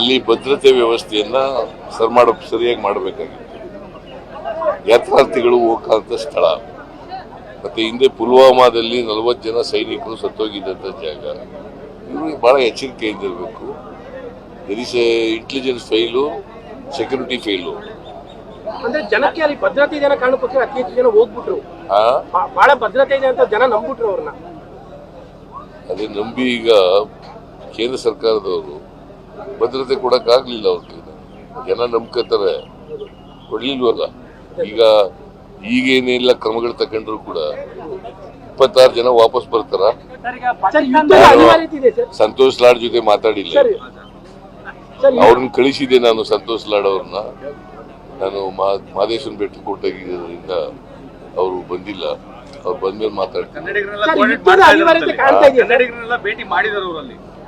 ಅಲ್ಲಿ ಭದ್ರತೆ ವ್ಯವಸ್ಥೆಯನ್ನ ಸರ್ ಮಾಡ ಸರಿಯಾಗಿ ಮಾಡಬೇಕಾಗಿತ್ತು. ಯಾತ್ರಾರ್ಥಿಗಳು ಹೋಗಂತ ಸ್ಥಳ. ಮತ್ತೆ ಹಿಂದೆ ಪುಲ್ವಾಮಾದಲ್ಲಿ ನಲವತ್ತು ಜನ ಸೈನಿಕರು ಸತ್ತೋಗಿದ್ದಂಥ ಜಾಗ. ಇವರು ಬಹಳ ಎಚ್ಚರಿಕೆಯಿಂದ ಇರಬೇಕು there is intelligence file security file ಅಂದ್ರೆ ಜನಕ್ಕೆ ಅಲ್ಲಿ ಭದ್ರತೆ ಅನ್ನೋ ಕಾರಣಕ್ಕೋಸ್ಕರ ಅತಿ ಹೆಚ್ಚು ಜನ ಹೋಗ್ಬಿಟ್ರು. ಬಹಳ ಭದ್ರತೆ ಇದೆ ಅಂತ ಜನ ನಂಬಿಟ್ರು ಅವ್ರನ್ನ. ಅದೇ ನಂಬಿ ಈಗ ಕೇಂದ್ರ ಸರ್ಕಾರದವರು ಭದ್ರತೆ ಕೊಡಕ್ಕಾಗ್ಲಿಲ್ಲ ಅವ್ರಿಗೆ. ಜನ ನಂಬ್ಕೋತಾರೆ. ಕೊಡ್ಲಿಲ್ವಲ್ಲ? ಈಗ ಈಗೇನೆಲ್ಲ ಕ್ರಮಗಳು ತಗೊಂಡ್ರು ಕೂಡ ಇಪ್ಪತ್ತಾರು ಜನ ವಾಪಸ್ ಬರ್ತಾರ? ಸಂತೋಷ್ ಲಾಡ್ ಜೊತೆ ಮಾತಾಡಿಲ್ಲ. ಅವ್ರನ್ನ ಕಳಿಸಿದೆ ನಾನು ಸಂತೋಷ್ ಲಾಡ್ ಅವ್ರನ್ನ. ನಾನು ಮಾ- ಭೇಟಿ ಬೆಟ್ಟ ಕೊಟ್ಟಾಗಿದ್ದರಿಂದ ಅವರು ಬಂದಿಲ್ಲ. ಅವ್ರು ಬಂದ್ಮೇಲೆ ಮಾತಾಡ್ತೀನಿ? ಭೇಟಿ ಮಾಡಿದಾರೆ ಅವರಲ್ಲಿ. ಸರ್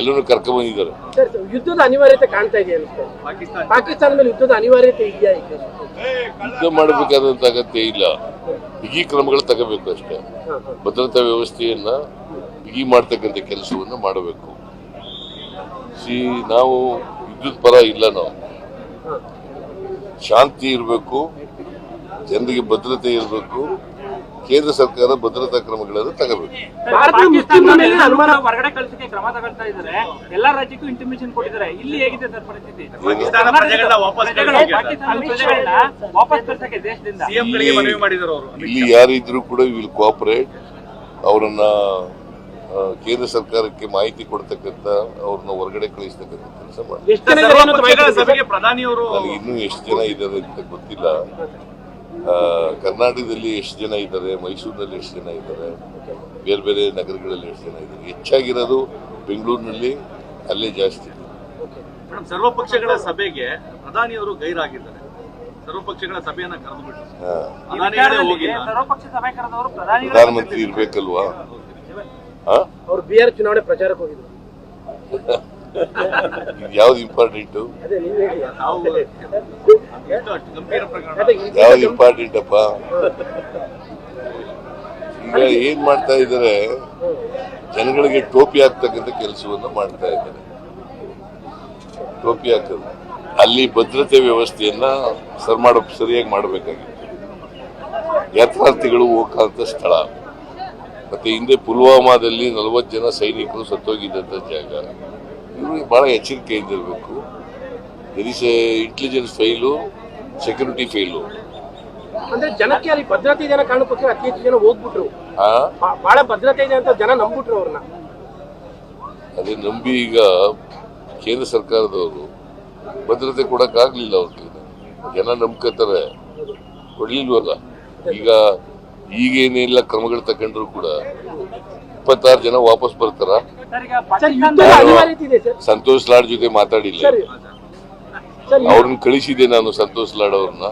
ಎಲ್ಲರೂ ಕರ್ಕೊಂಡ್ ಬಂದಿದ್ದಾರೆ ಯುದ್ಧದ ಅನಿವಾರ್ಯತೆ ಕಾಣ್ತಾ ಇದೆ ಪಾಕಿಸ್ತಾನ ಪಾಕಿಸ್ತಾನ. ಮೇಲೆ ಯುದ್ಧದ ಅನಿವಾರ್ಯತೆ ಇದೆಯಾ ಈಗ? ಯುದ್ಧ ಮಾಡಬೇಕಾದಂತ ಅಗತ್ಯ ಇಲ್ಲ. ಬಿಗಿ ಕ್ರಮಗಳು ತಗೋಬೇಕು ಅಷ್ಟೇ. ಭದ್ರತಾ ವ್ಯವಸ್ಥೆಯನ್ನ ಬಿಗಿ ಮಾಡ್ತಕ್ಕಂಥ ಕೆಲಸವನ್ನ ಮಾಡಬೇಕು. ಸಿ ನಾವು ವಿದ್ಯುತ್ ಪರ ಇಲ್ಲ ನಾವು. ಶಾಂತಿ ಇರಬೇಕು. ಜನರಿಗೆ ಭದ್ರತೆ ಇರಬೇಕು. ಕೇಂದ್ರ ಸರ್ಕಾರ ಭದ್ರತಾ ಕ್ರಮಗಳನ್ನು ತಗೋಬೇಕು. ಹೊರಗಡೆ ಕಳಿಸಕ್ಕೆ ಕ್ರಮ ತಗೊಳ್ತಾ ಇದ್ದಾರೆ. ಎಲ್ಲಾ ರಾಜ್ಯಕ್ಕೂ ಇಂಟಿಮೇಷನ್ ಕೊಟ್ಟಿದ್ದಾರೆ. ಇಲ್ಲಿ ಹೇಗಿದೆ ಸರ್ ಪರಿಸ್ಥಿತಿ? ವಾಪಸ್ ಕಳ್ಸಕ್ಕೆ ದೇಶದಿಂದ. ಸಿಎಂ ಗಳಿಗೆ ಮನವಿ ಮಾಡಿದ್ದಾರೆ ಅವರು. ಇಲ್ಲಿ ಯಾರಿದ್ರು ಕೂಡ ವಿಲ್ ಕೋಆಪರೇಟ್ ಅವರನ್ನ ಕೇಂದ್ರ ಸರ್ಕಾರಕ್ಕೆ ಮಾಹಿತಿ ಕೊಡ್ತಕ್ಕಂತ ಅವ್ರನ್ನ ಹೊರಗಡೆ ಕಳಿಸ್ತಕ್ಕಂಥ ಕೆಲಸ ಮಾಡಿ. ಇನ್ನೂ ಎಷ್ಟು ಜನ ಇದ್ದಾರೆ ಅಂತ ಗೊತ್ತಿಲ್ಲ. ಕರ್ನಾಟಕದಲ್ಲಿ ಎಷ್ಟು ಜನ ಇದ್ದಾರೆ ಮೈಸೂರಿನಲ್ಲಿ ಎಷ್ಟು ಜನ ಇದ್ದಾರೆ ಬೇರೆ ಬೇರೆ ನಗರಗಳಲ್ಲಿ ಎಷ್ಟು ಜನ ಇದ್ದಾರೆ? ಹೆಚ್ಚಾಗಿರೋದು ಬೆಂಗಳೂರಿನಲ್ಲಿ ಅಲ್ಲೇ ಜಾಸ್ತಿ. ಸರ್ವಪಕ್ಷಗಳ ಸಭೆಗೆ ಪ್ರಧಾನಿ ಅವರು ಗೈರಾಗಿದ್ದಾರೆ. ಸರ್ವಪಕ್ಷಗಳ ಸಭೆಯನ್ನ ಕರೆದುಬಿಟ್ಟು. ಆ, ಈ ಪ್ರಧಾನಿಗಳೇ ಸರ್ವಪಕ್ಷ ಸಭೆ ಕರೆದವರು ಪ್ರಧಾನಮಂತ್ರಿ ಇರ್ಬೇಕಲ್ವಾ? ಆ? ಅವ್ರು ಬಿಹಾರ್ ಚುನಾವಣೆ ಪ್ರಚಾರಕ್ಕೆ ಹೋಗಿದ್ರು. ಇದು ಯಾವ್ದು ಇಂಪಾರ್ಟೆಂಟು ಯಾವ್ದು ಇಂಪಾರ್ಟೆಂಟ್ ಅಪ್ಪ? ಈಗ ಏನ್ ಮಾಡ್ತಾ ಇದ್ದಾರೆ? ಜನಗಳಿಗೆ ಟೋಪಿ ಹಾಕ್ತಕ್ಕಂಥ ಕೆಲಸವನ್ನು ಮಾಡ್ತಾ ಇದ್ದಾರೆ. ಟೋಪಿ ಹಾಕೋದು ಅಲ್ಲಿ ಭದ್ರತೆ ವ್ಯವಸ್ಥೆಯನ್ನ ಸರ್ ಮಾಡ ಸರಿಯಾಗಿ ಮಾಡಬೇಕಾಗಿತ್ತು. ಯಾತ್ರಾರ್ಥಿಗಳು ಹೋಗಂತ ಸ್ಥಳ. ಮತ್ತೆ ಹಿಂದೆ ಪುಲ್ವಾಮಾದಲ್ಲಿ ನಲವತ್ತು ಜನ ಸೈನಿಕರು ಸತ್ತೋಗಿದ್ದಂಥ ಜಾಗ. ಇವರು ಬಹಳ ಎಚ್ಚರಿಕೆಯಿಂದ ಇರಬೇಕು there is intelligence file security file ಅಂದ್ರೆ ಜನಕ್ಕೆ ಅಲ್ಲಿ ಭದ್ರತೆ ಅನ್ನೋ ಕಾರಣಕ್ಕೋಸ್ಕರ ಅತಿ ಹೆಚ್ಚು ಜನ ಹೋಗ್ಬಿಟ್ರು. ಬಹಳ ಭದ್ರತೆ ಇದೆ ಅಂತ ಜನ ನಂಬ್ಬಿಟ್ರು ಅವ್ರನ್ನ. ಅದೇ ನಂಬಿ ಈಗ ಕೇಂದ್ರ ಸರ್ಕಾರದವರು ಭದ್ರತೆ ಕೊಡಕ್ಕಾಗ್ಲಿಲ್ಲ ಅವ್ರಿಗೆ. ಜನ ನಂಬ್ಕೋತಾರೆ. ಕೊಡ್ಲಿಲ್ವಲ್ಲ? ಈಗ ಈಗೇನೆಲ್ಲ ಕ್ರಮಗಳು ತಗೊಂಡ್ರು ಕೂಡ ಇಪ್ಪತ್ತಾರು ಜನ ವಾಪಸ್ ಬರ್ತಾರ? ಸಂತೋಷ್ ಲಾಡ್ ಜೊತೆ ಮಾತಾಡಿಲ್ಲ. ಅವ್ರನ್ನ ಕಳಿಸಿದೆ ನಾನು ಸಂತೋಷ್ ಲಾಡ್ ಅವ್ರನ್ನ.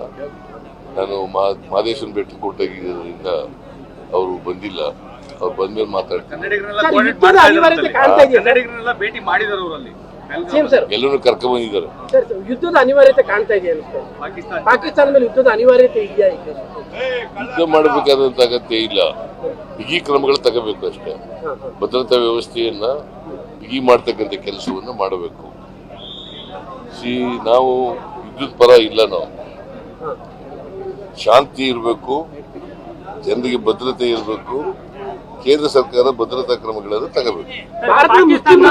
ನಾನು ಮಾ- ಭೇಟಿ ಬೆಟ್ಟ ಕೊಟ್ಟಾಗಿದ್ದರಿಂದ ಅವರು ಬಂದಿಲ್ಲ. ಅವ್ರು ಬಂದ್ಮೇಲೆ ಸರ್? ಭೇಟಿ ಮಾಡಿದಾರೆ ಅವರಲ್ಲಿ ಸರ್. ಎಲ್ಲರೂ ಕರ್ಕೊಂಡ್ ಬಂದಿದ್ದಾರೆ. ಯುದ್ಧದ ಅನಿವಾರ್ಯತೆ ಕಾಣ್ತಾ ಇದೆ. ಪಾಕಿಸ್ತಾನ ಪಾಕಿಸ್ತಾನ ಮೇಲೆ ಯುದ್ಧದ ಅನಿವಾರ್ಯತೆ ಇದೆಯಾ ಈಗ ಯುದ್ಧ ಮಾಡಬೇಕಾದಂತ ಅಗತ್ಯ ಇಲ್ಲ. ಬಿಗಿ ಕ್ರಮಗಳು ತಗೋಬೇಕು ಅಷ್ಟೇ. ಭದ್ರತಾ ವ್ಯವಸ್ಥೆಯನ್ನ ಬಿಗಿ ಮಾಡ್ತಕ್ಕಂಥ ಕೆಲಸವನ್ನು ಮಾಡಬೇಕು. ಸಿ ನಾವು ವಿದ್ಯುತ್ ಪರ ಇಲ್ಲ ನಾವು. ಶಾಂತಿ ಇರಬೇಕು ಜನರಿಗೆ ಭದ್ರತೆ ಇರಬೇಕು ಕೇಂದ್ರ ಸರ್ಕಾರ ಭದ್ರತಾ ಕ್ರಮಗಳನ್ನು ತಗೋಬೇಕು. ಭಾರತದ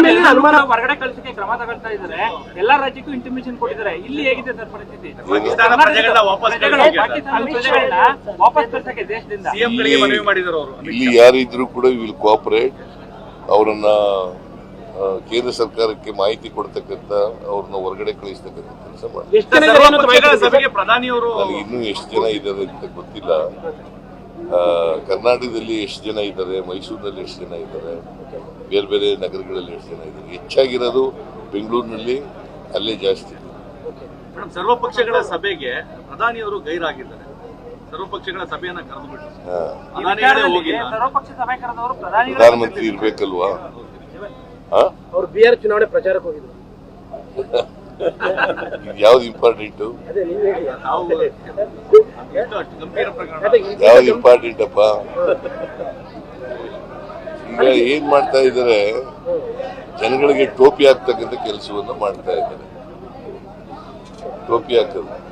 ಮೇಲೆ ಅನುಮಾನ ಹೊರಗಡೆ ಕಳಿಸಕ್ಕೆ ಕ್ರಮ ತಗೊಳ್ತಾ ಇದ್ದಾರೆ. ಎಲ್ಲಾ ರಾಜ್ಯಕ್ಕೂ ಇಂಟಿಮೇಷನ್ ಕೊಟ್ಟಿದ್ದಾರೆ. ಇಲ್ಲಿ ಹೇಗಿದೆ ಸರ್ ಪರಿಸ್ಥಿತಿ? ಪಾಕಿಸ್ತಾನ ಪ್ರಜೆಗಳನ್ನ ವಾಪಸ್ ಪ್ರಜೆಗಳು ಕಳಿಸಿದ್ದಾರೆ. ಪಾಕಿಸ್ತಾನ ವಾಪಸ್ ಕಳ್ಸಕ್ಕೆ ದೇಶದಿಂದ. ಸಿಎಂ ಗಳಿಗೆ ಮನವಿ ಮಾಡಿದ್ದಾರೆ ಅವರು. ಇಲ್ಲಿ ಯಾರಿದ್ರು ಕೂಡ ವಿಲ್ ಕೋಆಪರೇಟ್ ಅವರನ್ನ ಕೇಂದ್ರ ಸರ್ಕಾರಕ್ಕೆ ಮಾಹಿತಿ ಕೊಡ್ತಕ್ಕಂಥ ಅವ್ರನ್ನ ಹೊರಗಡೆ ಕಳಿಸ್ತಕ್ಕಂಥ ಕೆಲಸ ಮಾಡಿ ಇನ್ನೂ ಎಷ್ಟು ಜನ ಇದ್ದಾರೆ ಅಂತ ಗೊತ್ತಿಲ್ಲ. ಆ, ಕರ್ನಾಟಕದಲ್ಲಿ ಎಷ್ಟು ಜನ ಇದ್ದಾರೆ ಮೈಸೂರಿನಲ್ಲಿ ಎಷ್ಟು ಜನ ಇದ್ದಾರೆ ಬೇರೆ ಬೇರೆ ನಗರಗಳಲ್ಲಿ ಎಷ್ಟು ಜನ ಇದ್ದಾರೆ. ಹೆಚ್ಚಾಗಿರೋದು ಬೆಂಗಳೂರಿನಲ್ಲಿ ಅಲ್ಲೇ ಜಾಸ್ತಿ. ಮೇಡಮ್ ಸರ್ವಪಕ್ಷಗಳ ಸಭೆಗೆ ಪ್ರಧಾನಿಯವರು ಗೈರಾಗಿದ್ದಾರೆ. ಸರ್ವಪಕ್ಷಗಳ ಸಭೆಯನ್ನ ಕರೆದವರು ಪ್ರಧಾನಿಗಳ ಪ್ರಧಾನಮಂತ್ರಿ ಇರ್ಬೇಕಲ್ವಾ? ಅವ್ರು ಆರ್ ಚುನಾವಣೆ ಪ್ರಚಾರಕ್ಕೆ ಹೋಗಿದ್ರು. ಯಾವ್ದು ಇಂಪಾರ್ಟೆಂಟು ಯಾವ್ದು ಇಂಪಾರ್ಟೆಂಟ್ ಅಪ್ಪ? ಈಗ ಈಗ ಏನ್ ಮಾಡ್ತಾ ಇದ್ದಾರೆ? ಜನಗಳಿಗೆ ಟೋಪಿ ಹಾಕ್ತಕ್ಕಂಥ ಕೆಲಸವನ್ನು ಮಾಡ್ತಾ ಇದ್ದಾರೆ. ಟೋಪಿ ಹಾಕೋದು